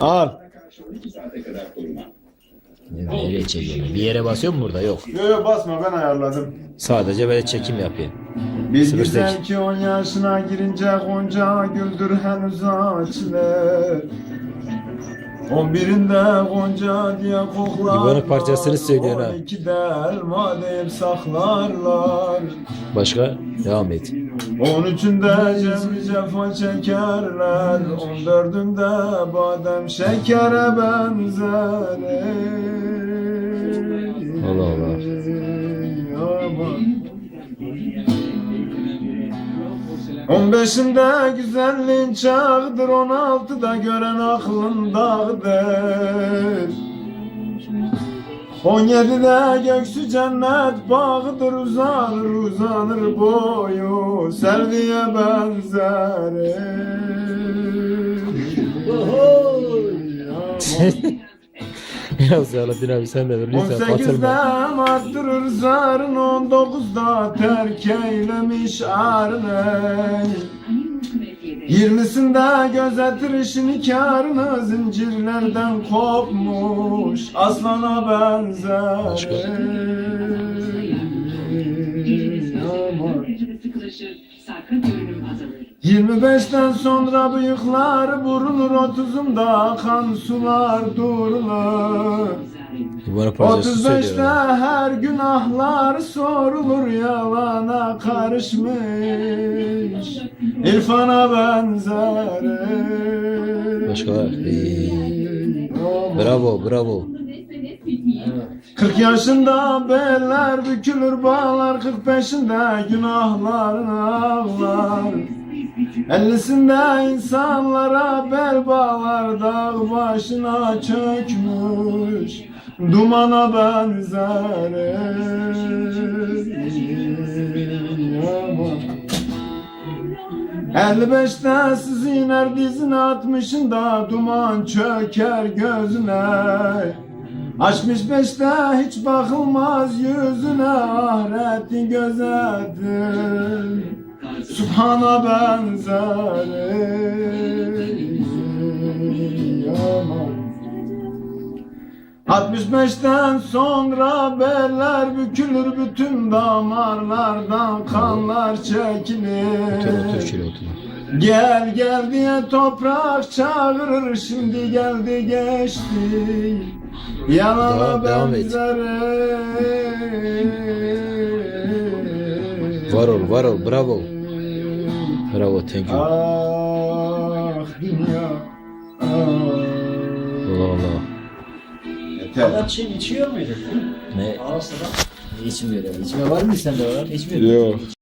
Al. Nereye çekiyorsun? Bir yere basıyor mu burada? Yok. Yok yok basma ben ayarladım. Sadece böyle çekim yapıyor. Bir güzel ki on yaşına girince Gonca güldür henüz açılır. On birinde Gonca diye koklarlar. İbo'nun parçasını söylüyor ha. On ikide elma deyip saklarlar. Başka? Devam et. On üçünde cemri cefa çekerler. On dördünde badem şekere benzer. Allah Allah. On beşinde güzelliğin çağdır, on altıda gören aklın dağdır. On yedide göksü cennet bağıdır, uzanır uzanır boyu, selviye benzer. Biraz Salahattin abi sen de ver lütfen 18'de batırma. arttırır zarın 19'da terk eylemiş arne 20'sinde gözetir işini karını zincirlerden kopmuş aslana benzer azalır. 25'ten sonra bıyıklar burulur 30'unda akan sular durulur 35'te söylüyor. her günahlar sorulur yalana karışmış İrfana benzer Başka var. İyi. Bravo bravo. 40 yaşında beller bükülür bağlar 45'inde günahların ağlar 50'sinde insanlara bel bağlar dağ başına çökmüş Dumana benzer 55'te siz iner dizine 60'ında duman çöker gözüne. 65'te hiç bakılmaz yüzüne ahireti gözetin Subhana benzer 65'ten sonra beller bükülür bütün damarlardan kanlar Otur otur çekilir şöyle otur. Gel gel diye toprak çağırır şimdi geldi geçti Yalana Devam- devam et. benzer Var ol var ol bravo. Bravo thank you. Ah Yeter Adam içiyor muydu? Ne? Ara sıra. İçmiyor. İçme var mı sende var? İçmiyor. Yok